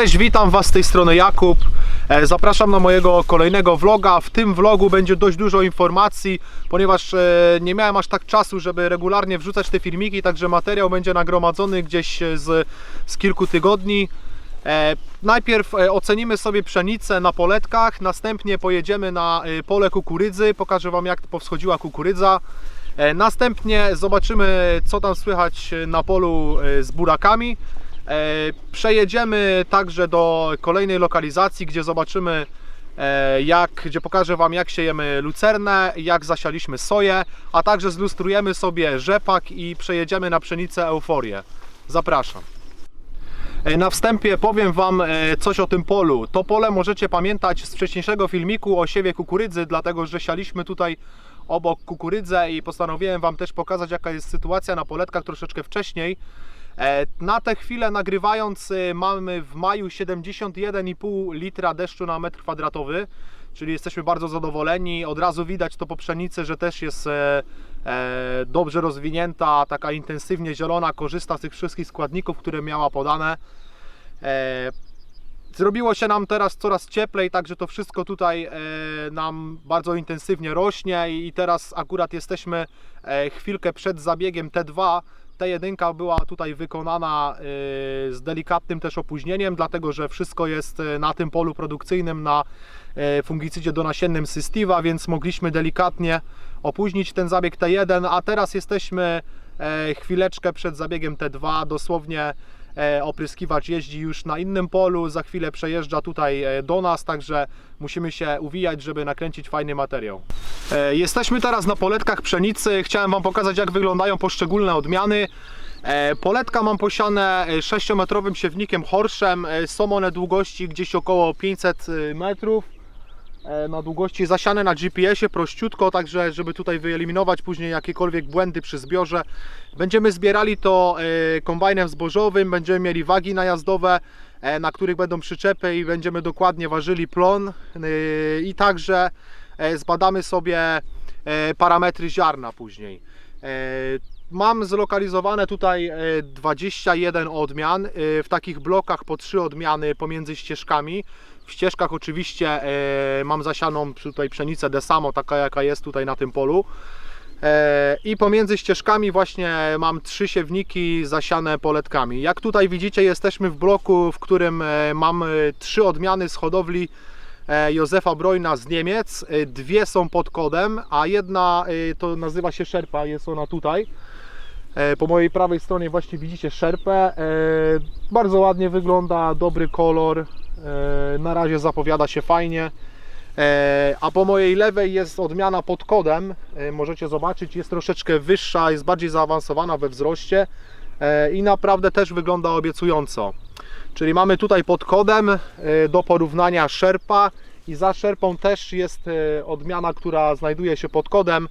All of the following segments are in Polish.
Cześć, witam Was z tej strony Jakub. E, Zapraszam na mojego kolejnego vloga. W tym vlogu będzie dość dużo informacji, ponieważ e, nie miałem aż tak czasu, żeby regularnie wrzucać te filmiki, także materiał będzie nagromadzony gdzieś e, z, z kilku tygodni. Najpierw ocenimy sobie pszenicę na poletkach, następnie pojedziemy na pole kukurydzy, pokażę Wam jak powschodziła kukurydza. Następnie zobaczymy co tam słychać na polu z burakami. E, Przejedziemy także do kolejnej lokalizacji, gdzie zobaczymy e, jak, gdzie pokażę Wam jak siejemy lucernę, jak zasialiśmy soję, a także zlustrujemy sobie rzepak i przejedziemy na pszenicę euforię. Zapraszam. E, Na wstępie powiem Wam coś o tym polu. To pole możecie pamiętać z wcześniejszego filmiku o siewie kukurydzy, dlatego że sialiśmy tutaj obok kukurydzę i postanowiłem Wam też pokazać jaka jest sytuacja na poletkach troszeczkę wcześniej. E, Na tę chwilę nagrywając e, mamy w maju 71,5 litra deszczu na metr kwadratowy, czyli jesteśmy bardzo zadowoleni. Od razu widać to po pszenicy, że też jest e, e, dobrze rozwinięta, taka intensywnie zielona, korzysta z tych wszystkich składników, które miała podane. Zrobiło się nam teraz coraz cieplej, także to wszystko tutaj nam bardzo intensywnie rośnie i teraz akurat jesteśmy chwilkę przed zabiegiem T2. T1 była tutaj wykonana e, z delikatnym też opóźnieniem, dlatego że wszystko jest e, na tym polu produkcyjnym na e, fungicydzie donasiennym Systiva, więc mogliśmy delikatnie opóźnić ten zabieg T1, a teraz jesteśmy e, chwileczkę przed zabiegiem T2, dosłownie opryskiwacz jeździ już na innym polu, za chwilę przejeżdża tutaj e, do nas, także musimy się uwijać, żeby nakręcić fajny materiał. E, Jesteśmy teraz na poletkach pszenicy, chciałem Wam pokazać jak wyglądają poszczególne odmiany. E, Poletka mam posiane 6-metrowym siewnikiem horszem, E, są one długości gdzieś około 500 metrów e, na długości zasiane na GPS-ie prościutko, także żeby tutaj wyeliminować później jakiekolwiek błędy przy zbiorze. Będziemy zbierali to e, kombajnem zbożowym, będziemy mieli wagi najazdowe, e, na których będą przyczepy i będziemy dokładnie ważyli plon e, i także e, zbadamy sobie e, parametry ziarna później. E, Mam zlokalizowane tutaj e, 21 odmian e, w takich blokach po 3 odmiany pomiędzy ścieżkami. W ścieżkach oczywiście e, mam zasianą tutaj pszenicę Desamo, taka jaka jest tutaj na tym polu. E, I pomiędzy ścieżkami właśnie mam trzy siewniki zasiane poletkami. Jak tutaj widzicie, jesteśmy w bloku, w którym e, mam trzy odmiany z hodowli Józefa Brojna z Niemiec. Dwie są pod kodem, a jedna to nazywa się Szerpa, jest ona tutaj. Po mojej prawej stronie właśnie widzicie szerpę. Bardzo ładnie wygląda, dobry kolor. E, Na razie zapowiada się fajnie. E, A po mojej lewej jest odmiana pod kodem. E, Możecie zobaczyć, jest troszeczkę wyższa, jest bardziej zaawansowana we wzroście i naprawdę też wygląda obiecująco. Czyli mamy tutaj pod kodem do porównania szerpa i za szerpą też jest odmiana, która znajduje się pod kodem.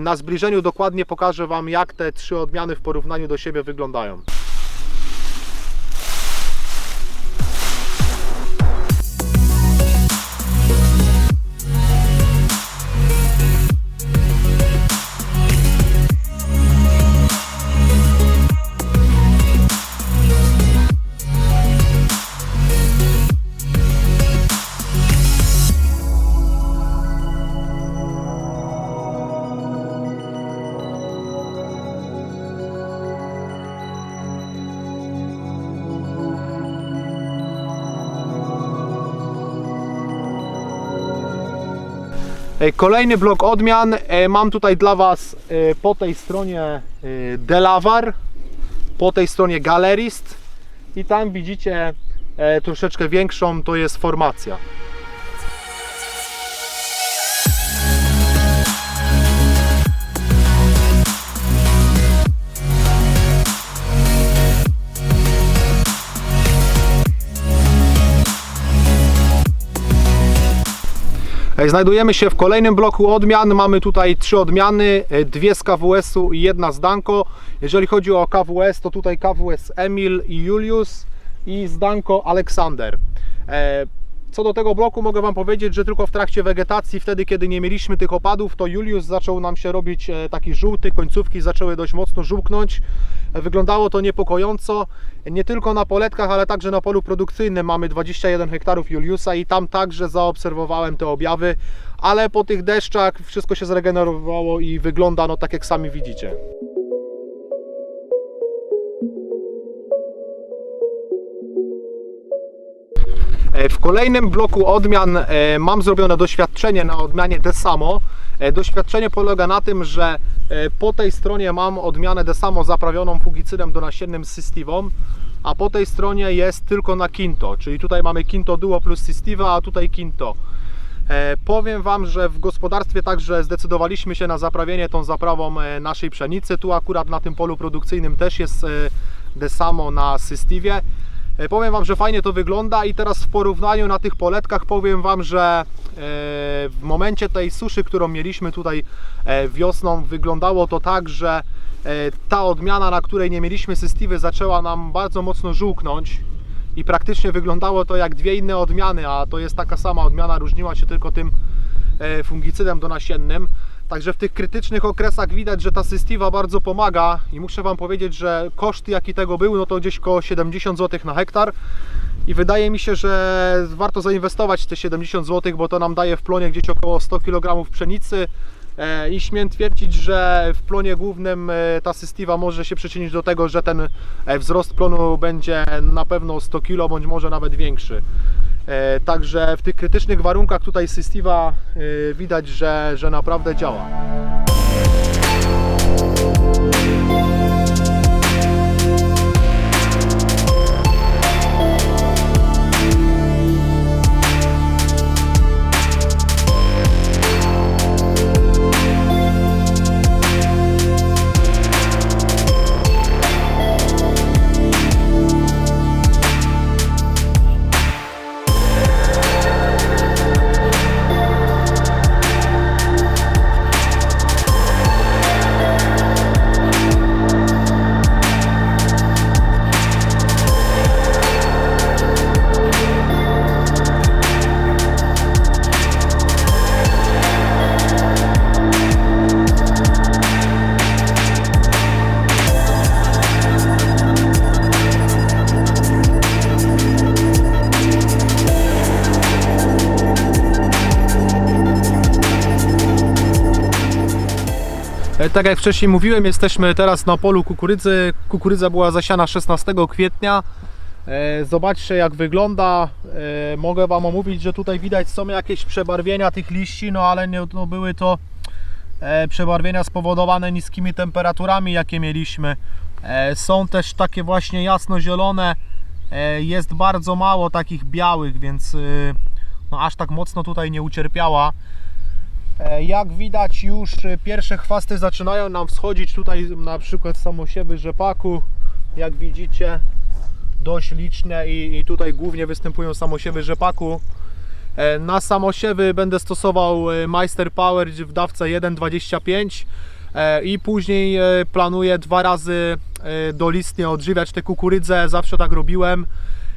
Na zbliżeniu dokładnie pokażę Wam jak te trzy odmiany w porównaniu do siebie wyglądają. Kolejny blok odmian. E, Mam tutaj dla Was e, po tej stronie e, Delawar, po tej stronie Galerist i tam widzicie e, troszeczkę większą, to jest formacja. Znajdujemy się w kolejnym bloku odmian. Mamy tutaj trzy odmiany, e, dwie z KWS-u i jedna z Danko. Jeżeli chodzi o KWS, to tutaj KWS Emil i Julius i z Danko Aleksander. Co do tego bloku mogę Wam powiedzieć, że tylko w trakcie wegetacji, wtedy kiedy nie mieliśmy tych opadów, to Julius zaczął nam się robić e, taki żółty, końcówki zaczęły dość mocno żółknąć. E, Wyglądało to niepokojąco, nie tylko na poletkach, ale także na polu produkcyjnym mamy 21 hektarów Juliusa i tam także zaobserwowałem te objawy, ale po tych deszczach wszystko się zregenerowało i wygląda no tak jak sami widzicie. W kolejnym bloku odmian e, mam zrobione doświadczenie na odmianie Desamo. E, Doświadczenie polega na tym, że e, po tej stronie mam odmianę Desamo zaprawioną fungicydem donasiennym Systivą, a po tej stronie jest tylko na Kinto, czyli tutaj mamy Kinto Duo plus Systiva, a tutaj Kinto. E, Powiem Wam, że w gospodarstwie także zdecydowaliśmy się na zaprawienie tą zaprawą e, naszej pszenicy. Tu akurat na tym polu produkcyjnym też jest e, Desamo na Systivie. E, Powiem Wam, że fajnie to wygląda i teraz w porównaniu na tych poletkach powiem Wam, że e, w momencie tej suszy, którą mieliśmy tutaj e, wiosną, wyglądało to tak, że ta odmiana, na której nie mieliśmy systiwy, zaczęła nam bardzo mocno żółknąć i praktycznie wyglądało to jak dwie inne odmiany, a to jest taka sama odmiana, różniła się tylko tym fungicydem donasiennym. Także w tych krytycznych okresach widać, że ta systiwa bardzo pomaga i muszę Wam powiedzieć, że koszt jaki tego był, no to gdzieś koło 70 zł na hektar i wydaje mi się, że warto zainwestować te 70 zł, bo to nam daje w plonie gdzieś około 100 kg pszenicy E, i śmiem twierdzić, że w plonie głównym e, ta systiwa może się przyczynić do tego, że ten e, wzrost plonu będzie na pewno 100 kg bądź może nawet większy. E, Także w tych krytycznych warunkach tutaj Systiva e, widać, że, że naprawdę działa. Tak jak wcześniej mówiłem, jesteśmy teraz na polu kukurydzy. Kukurydza była zasiana 16 kwietnia. E, Zobaczcie jak wygląda. E, Mogę Wam omówić, że tutaj widać są jakieś przebarwienia tych liści, no ale nie no były to e, przebarwienia spowodowane niskimi temperaturami, jakie mieliśmy. Są też takie właśnie jasno-zielone. Jest bardzo mało takich białych, więc no aż tak mocno tutaj nie ucierpiała. E, Jak widać już e, pierwsze chwasty zaczynają nam wschodzić tutaj na przykład samosiewy rzepaku. Jak widzicie dość liczne i, i tutaj głównie występują samosiewy rzepaku. E, na samosiewy będę stosował Meister Power w dawce 1,25 e, i później planuję dwa razy dolistnie odżywiać tę kukurydzę, zawsze tak robiłem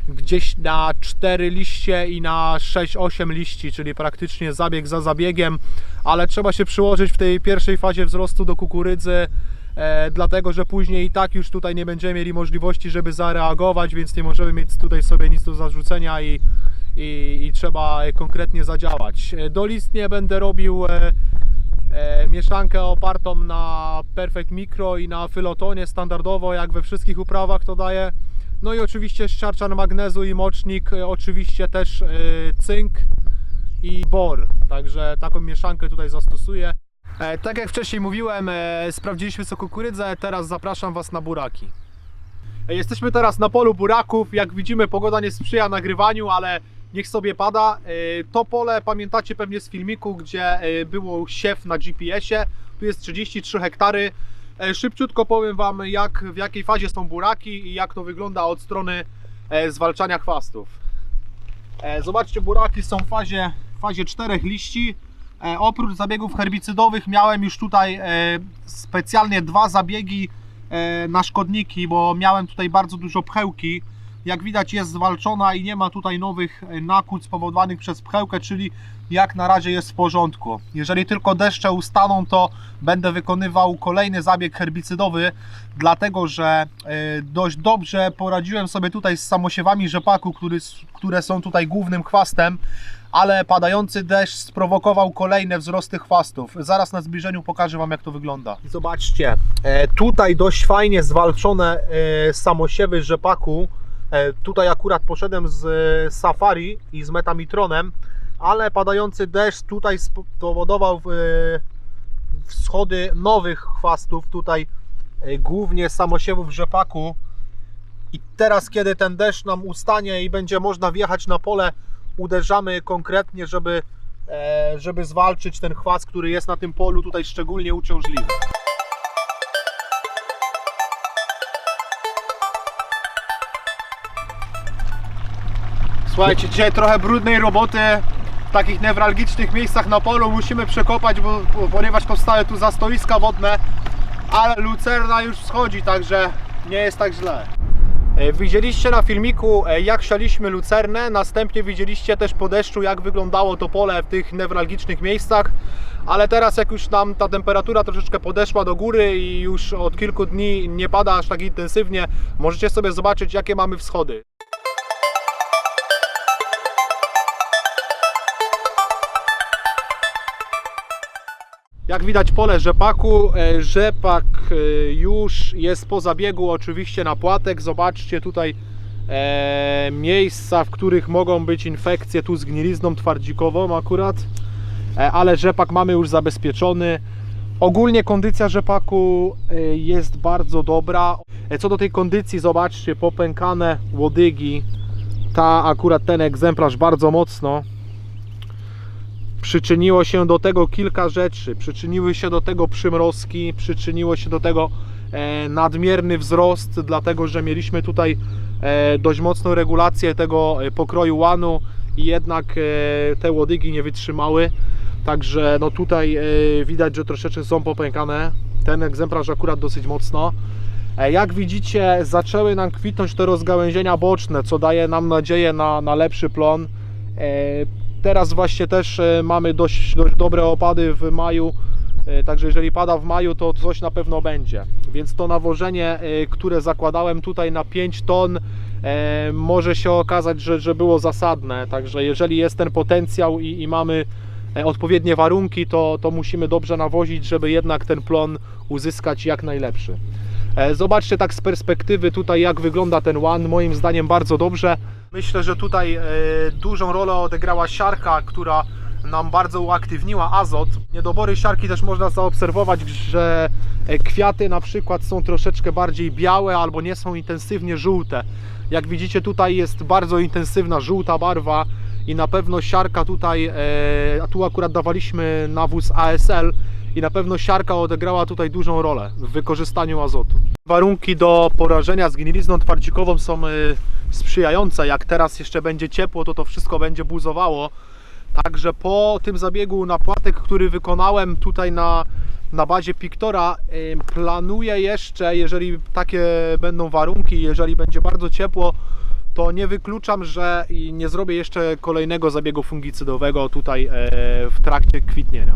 gdzieś na 4 liście i na 6-8 liści, czyli praktycznie zabieg za zabiegiem, ale trzeba się przyłożyć w tej pierwszej fazie wzrostu do kukurydzy, e, dlatego że później i tak już tutaj nie będziemy mieli możliwości, żeby zareagować, więc nie możemy mieć tutaj sobie nic do zarzucenia i, i, i trzeba konkretnie zadziałać. E, Dolistnie będę robił e, e, mieszankę opartą na Perfect Micro i na Fylotonie standardowo, jak we wszystkich uprawach to daje. No i oczywiście ściarczan magnezu i mocznik, e, oczywiście też e, cynk i bor. Także taką mieszankę tutaj zastosuję. E, tak jak wcześniej mówiłem, sprawdziliśmy co kukurydzę, teraz zapraszam Was na buraki. Jesteśmy teraz na polu buraków. Jak widzimy, pogoda nie sprzyja nagrywaniu, ale niech sobie pada. To pole pamiętacie pewnie z filmiku, gdzie było siew na GPS-ie. Tu jest 33 hektary. E, Szybciutko powiem Wam, jak, w jakiej fazie są buraki i jak to wygląda od strony e, zwalczania chwastów. E, Zobaczcie, buraki są w fazie, w fazie czterech liści. Oprócz zabiegów herbicydowych miałem już tutaj specjalnie dwa zabiegi na szkodniki, bo miałem tutaj bardzo dużo pchełki. jak widać jest zwalczona i nie ma tutaj nowych nakłód spowodowanych przez pchełkę, czyli jak na razie jest w porządku. Jeżeli tylko deszcze ustaną, to będę wykonywał kolejny zabieg herbicydowy, dlatego że e, dość dobrze poradziłem sobie tutaj z samosiewami rzepaku, który, które są tutaj głównym chwastem, ale padający deszcz sprowokował kolejne wzrosty chwastów. Zaraz na zbliżeniu pokażę Wam jak to wygląda. Zobaczcie, e, tutaj dość fajnie zwalczone e, samosiewy rzepaku. Tutaj akurat poszedłem z Safari i z Metamitronem, ale padający deszcz tutaj spowodował e, wschody nowych chwastów, tutaj e, głównie samosiewów rzepaku. I teraz, kiedy ten deszcz nam ustanie i będzie można wjechać na pole, uderzamy konkretnie, żeby, e, żeby zwalczyć ten chwast, który jest na tym polu tutaj szczególnie uciążliwy. Słuchajcie, dzisiaj trochę brudnej roboty takich newralgicznych miejscach na polu musimy przekopać, bo, ponieważ powstały tu zastoiska wodne, ale lucerna już wschodzi, także nie jest tak źle. E, Widzieliście na filmiku e, jak sialiśmy lucernę, następnie widzieliście też po deszczu jak wyglądało to pole w tych newralgicznych miejscach, ale teraz jak już nam ta temperatura troszeczkę podeszła do góry i już od kilku dni nie pada aż tak intensywnie, możecie sobie zobaczyć jakie mamy wschody. Jak widać pole rzepaku, e, rzepak e, już jest po zabiegu oczywiście na płatek. Zobaczcie tutaj e, miejsca, w których mogą być infekcje tu z gnilizną twardzikową akurat, e, ale rzepak mamy już zabezpieczony. Ogólnie kondycja rzepaku e, jest bardzo dobra. Co do tej kondycji, zobaczcie, popękane łodygi. Ta akurat ten egzemplarz bardzo mocno przyczyniło się do tego kilka rzeczy. Przyczyniły się do tego przymrozki, przyczyniło się do tego e, nadmierny wzrost, dlatego że mieliśmy tutaj e, dość mocną regulację tego e, pokroju łanu i jednak te łodygi nie wytrzymały. Także no tutaj widać, że troszeczkę są popękane. Ten egzemplarz akurat dosyć mocno. Jak widzicie, zaczęły nam kwitnąć te rozgałęzienia boczne, co daje nam nadzieję na, na lepszy plon. Teraz właśnie też e, mamy dość, dość dobre opady w maju, e, także jeżeli pada w maju, to coś na pewno będzie. Więc to nawożenie, e, które zakładałem tutaj na 5 ton, może się okazać, że, że było zasadne. Także jeżeli jest ten potencjał i, i mamy odpowiednie warunki, to, to musimy dobrze nawozić, żeby jednak ten plon uzyskać jak najlepszy. Zobaczcie tak z perspektywy tutaj jak wygląda ten łan, moim zdaniem bardzo dobrze. Myślę, że tutaj e, dużą rolę odegrała siarka, która nam bardzo uaktywniła azot. Niedobory siarki też można zaobserwować, że e, kwiaty na przykład są troszeczkę bardziej białe albo nie są intensywnie żółte. Jak widzicie tutaj jest bardzo intensywna żółta barwa i na pewno siarka tutaj, e, a tu akurat dawaliśmy nawóz ASL i na pewno siarka odegrała tutaj dużą rolę w wykorzystaniu azotu. Warunki do porażenia z gnilizną twardzikową są sprzyjające. Jak teraz jeszcze będzie ciepło, to to wszystko będzie buzowało. Także po tym zabiegu na płatek, który wykonałem tutaj na, na bazie Pictora, y, planuję jeszcze, jeżeli takie będą warunki, jeżeli będzie bardzo ciepło, to nie wykluczam, że nie zrobię jeszcze kolejnego zabiegu fungicydowego tutaj e, w trakcie kwitnienia.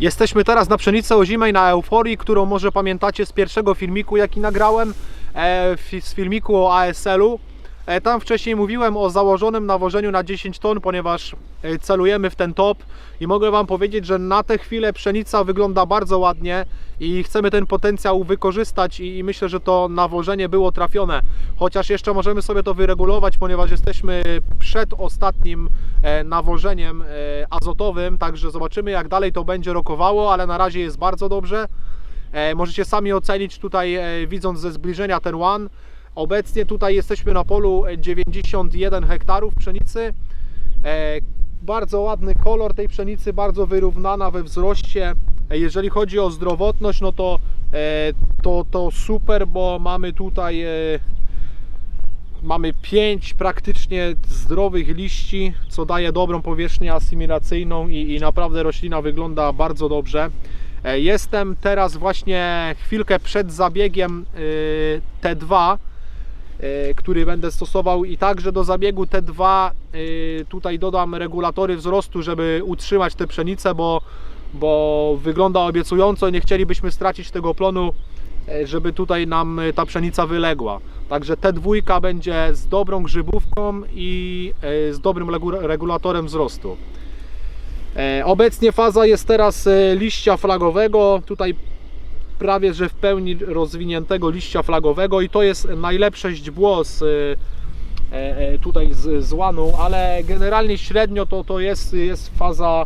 Jesteśmy teraz na pszenicy ozimej na euforii, którą może pamiętacie z pierwszego filmiku, jaki nagrałem, e, z filmiku o ASL-u. E, Tam wcześniej mówiłem o założonym nawożeniu na 10 ton, ponieważ e, celujemy w ten top i mogę Wam powiedzieć, że na tę chwilę pszenica wygląda bardzo ładnie i chcemy ten potencjał wykorzystać i, myślę, że to nawożenie było trafione. Chociaż jeszcze możemy sobie to wyregulować, ponieważ jesteśmy przed ostatnim e, nawożeniem azotowym, także zobaczymy jak dalej to będzie rokowało, ale na razie jest bardzo dobrze. Możecie sami ocenić tutaj, widząc ze zbliżenia ten one. Obecnie tutaj jesteśmy na polu e, 91 hektarów pszenicy. E, Bardzo ładny kolor tej pszenicy, bardzo wyrównana we wzroście. E, Jeżeli chodzi o zdrowotność, no to, e, to, to super, bo mamy tutaj mamy 5 praktycznie zdrowych liści, co daje dobrą powierzchnię asymilacyjną i, i naprawdę roślina wygląda bardzo dobrze. Jestem teraz właśnie chwilkę przed zabiegiem y, T2 e, który będę stosował i także do zabiegu T2 e, tutaj dodam regulatory wzrostu, żeby utrzymać tę pszenicę, bo, bo wygląda obiecująco nie chcielibyśmy stracić tego plonu, e, żeby tutaj nam e, ta pszenica wyległa. Także T2 będzie z dobrą grzybówką i e, z dobrym regu- regulatorem wzrostu. E, Obecnie faza jest teraz e, liścia flagowego. Tutaj prawie że w pełni rozwiniętego liścia flagowego i to jest najlepsze źdźbło z, e, e, tutaj z, z ale generalnie średnio to, to jest, jest faza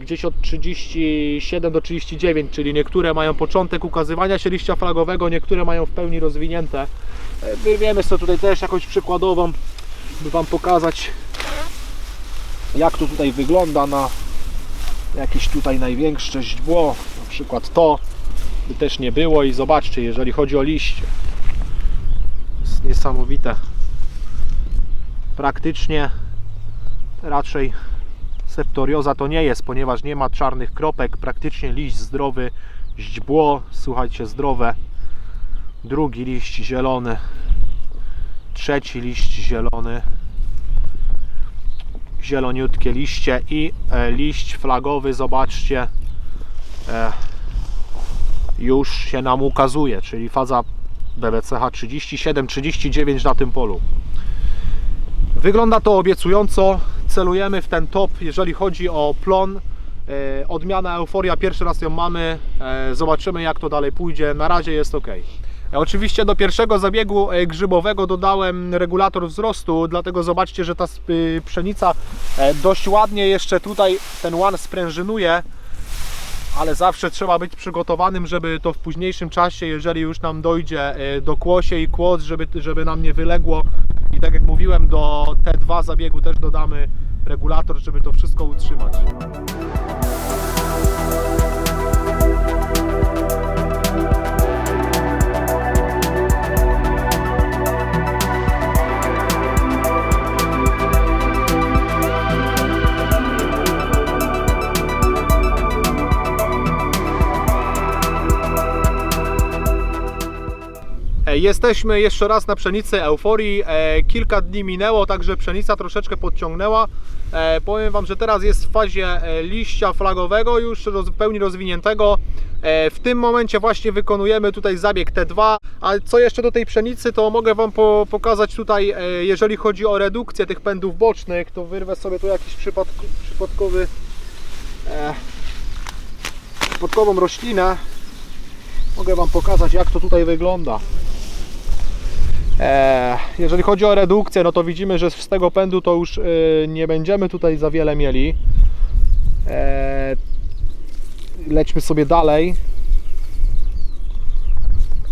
gdzieś od 37 do 39, czyli niektóre mają początek ukazywania się liścia flagowego, niektóre mają w pełni rozwinięte. E, Wyrwiemy sobie tutaj też jakąś przykładową, by Wam pokazać jak to tutaj wygląda na jakieś tutaj największe źdźbło, na przykład to by też nie było i zobaczcie, jeżeli chodzi o liście. Jest niesamowite. Praktycznie raczej septorioza to nie jest, ponieważ nie ma czarnych kropek, praktycznie liść zdrowy, źdźbło, słuchajcie, zdrowe. Drugi liść zielony trzeci liść zielony zieloniutkie liście i e, liść flagowy, zobaczcie. E, już się nam ukazuje, czyli faza BBCH 37-39 na tym polu. Wygląda to obiecująco, celujemy w ten top, jeżeli chodzi o plon. E, Odmiana Euforia, pierwszy raz ją mamy, E, zobaczymy jak to dalej pójdzie, na razie jest ok. E, Oczywiście do pierwszego zabiegu grzybowego dodałem regulator wzrostu, dlatego zobaczcie, że ta pszenica dość ładnie jeszcze tutaj ten łan sprężynuje, ale zawsze trzeba być przygotowanym, żeby to w późniejszym czasie, jeżeli już nam dojdzie e, do kłosie i kłos, żeby, żeby nam nie wyległo. I tak jak mówiłem, do T2 zabiegu też dodamy Jesteśmy jeszcze raz na pszenicy Euforii. E, Kilka dni minęło, także pszenica troszeczkę podciągnęła. E, Powiem Wam, że teraz jest w fazie e, liścia flagowego, już w pełni rozwiniętego. W tym momencie właśnie wykonujemy tutaj zabieg T2. A co jeszcze do tej pszenicy, to mogę Wam po, pokazać tutaj, jeżeli chodzi o redukcję tych pędów bocznych, to wyrwę sobie tu jakiś przypadk, przypadkowy, e, przypadkową roślinę. Mogę Wam pokazać, jak to tutaj wygląda. E, jeżeli chodzi o redukcję, no to widzimy, że z tego pędu to już e, nie będziemy tutaj za wiele mieli. E, lećmy sobie dalej.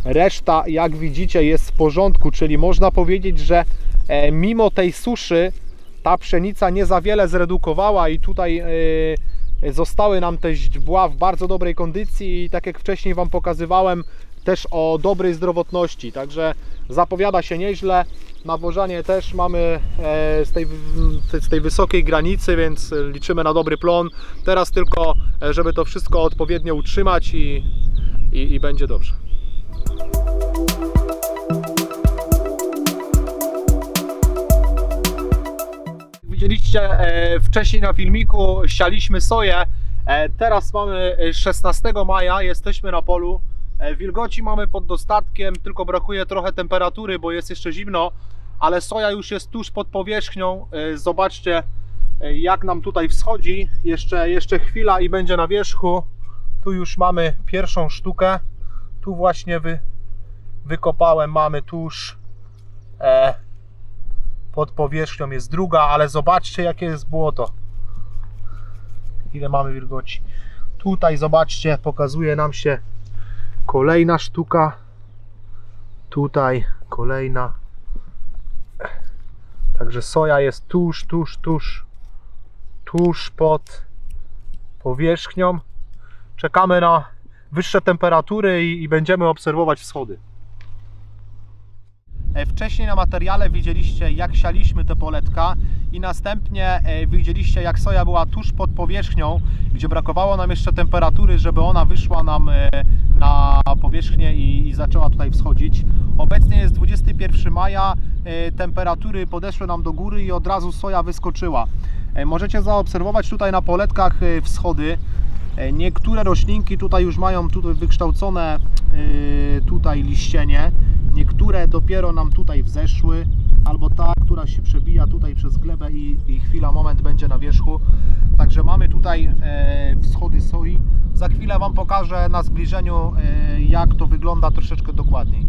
Reszta, jak widzicie, jest w porządku, czyli można powiedzieć, że e, mimo tej suszy ta pszenica nie za wiele zredukowała i tutaj e, zostały nam te źdźbła w bardzo dobrej kondycji i tak jak wcześniej Wam pokazywałem, też o dobrej zdrowotności, także zapowiada się nieźle. Nawożenie też mamy e, z tej, z tej wysokiej granicy, więc liczymy na dobry plon. Teraz tylko, e, żeby to wszystko odpowiednio utrzymać i, i, i będzie dobrze. Widzieliście e, wcześniej na filmiku, sialiśmy soję. Teraz mamy e, 16 maja, jesteśmy na polu. E, Wilgoci mamy pod dostatkiem, tylko brakuje trochę temperatury, bo jest jeszcze zimno, ale soja już jest tuż pod powierzchnią. E, Zobaczcie, e, jak nam tutaj wschodzi. Jeszcze, jeszcze chwila i będzie na wierzchu. Tu już mamy pierwszą sztukę. Tu właśnie wy, wykopałem, mamy tuż. E, pod powierzchnią jest druga, ale zobaczcie jakie jest błoto. Ile mamy wilgoci. Tutaj zobaczcie, pokazuje nam się kolejna sztuka. Tutaj kolejna. Także soja jest tuż, tuż, tuż, tuż pod powierzchnią. Czekamy na wyższe temperatury i, i będziemy obserwować wschody. E, Wcześniej na materiale widzieliście jak sialiśmy te poletka i następnie e, widzieliście jak soja była tuż pod powierzchnią, gdzie brakowało nam jeszcze temperatury, żeby ona wyszła nam e, na powierzchnię i, i zaczęła tutaj wschodzić. Obecnie jest 21 maja, e, temperatury podeszły nam do góry i od razu soja wyskoczyła. E, Możecie zaobserwować tutaj na poletkach e, wschody. Niektóre roślinki tutaj już mają tutaj wykształcone tutaj liścienie. Niektóre dopiero nam tutaj wzeszły, albo ta, która się przebija tutaj przez glebę i, i chwila, moment będzie na wierzchu. Także mamy tutaj e, wschody soi. Za chwilę Wam pokażę na zbliżeniu, e, jak to wygląda troszeczkę dokładniej.